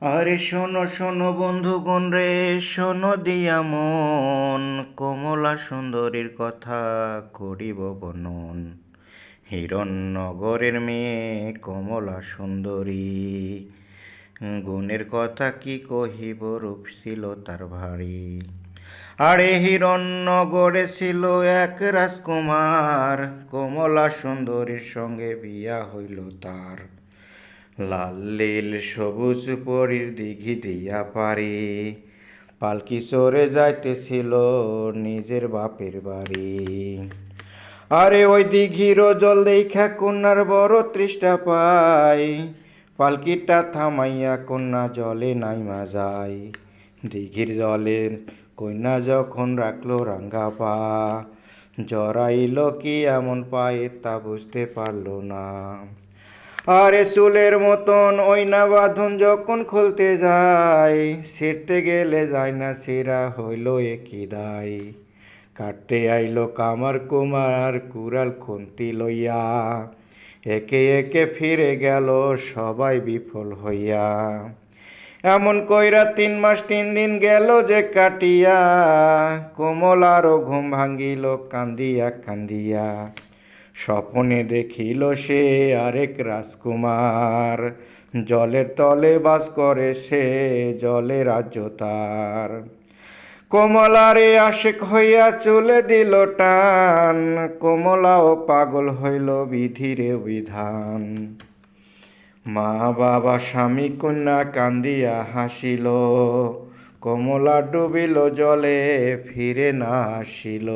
আরে শোনো শোনো বন্ধুগণ রে, শোনো দিয়া মন, কমলা সুন্দরীর কথা করিব বনন। হিরণ্যগরের মেয়ে কমলা সুন্দরী, গুণের কথা কি কহিব, রূপ ছিল তার ভারী। আরে হিরণ্যগরে ছিল এক রাজকুমার, কমলা সুন্দরীর সঙ্গে বিয়া হইল তার। লাল লীল সবুজ পরীর দিঘি দিয়া পারি পালকি সরে যাইতেছিল নিজের বাপের বাড়ি। আরে ওই দিঘির জল দেখা কন্যার বড় তৃষ্টা পাই। পালকিটা থামাইয়া কন্যা জলে নাইমা যায় দিঘির জলে কন্যা যখন রাখল রাঙ্গা পা জরাইল কি এমন পায়ে তা বুঝতে পারল না। আরে চুলের মতন ওই না বাঁধন যখন খুলতে যায়, ছিঁড়তে গেলে যায় না সেরা হইল একই দায়। কাটতে আইলো কামার কুমার, কুড়াল খুন্তি লইয়া। একে একে ফিরে গেল সবাই বিফল হইয়া। এমন কইরা তিন মাস তিন দিন গেল যে কাটিয়া কোমলারও ঘুম ভাঙ্গিল কান্দিয়া কান্দিয়া। স্বপনে দেখিল সে আরেক রাজকুমার। জলের তলে বাস করে সে, জলে রাজ্য তার। কমলারে আশেক হইয়া চলে দিল টান, কমলাও পাগল হইল বিধিরে বিধান। মা বাবা স্বামী, কন্যা কান্দিয়া হাসিল, কমলা ডুবিল জলে ফিরে না আসিল।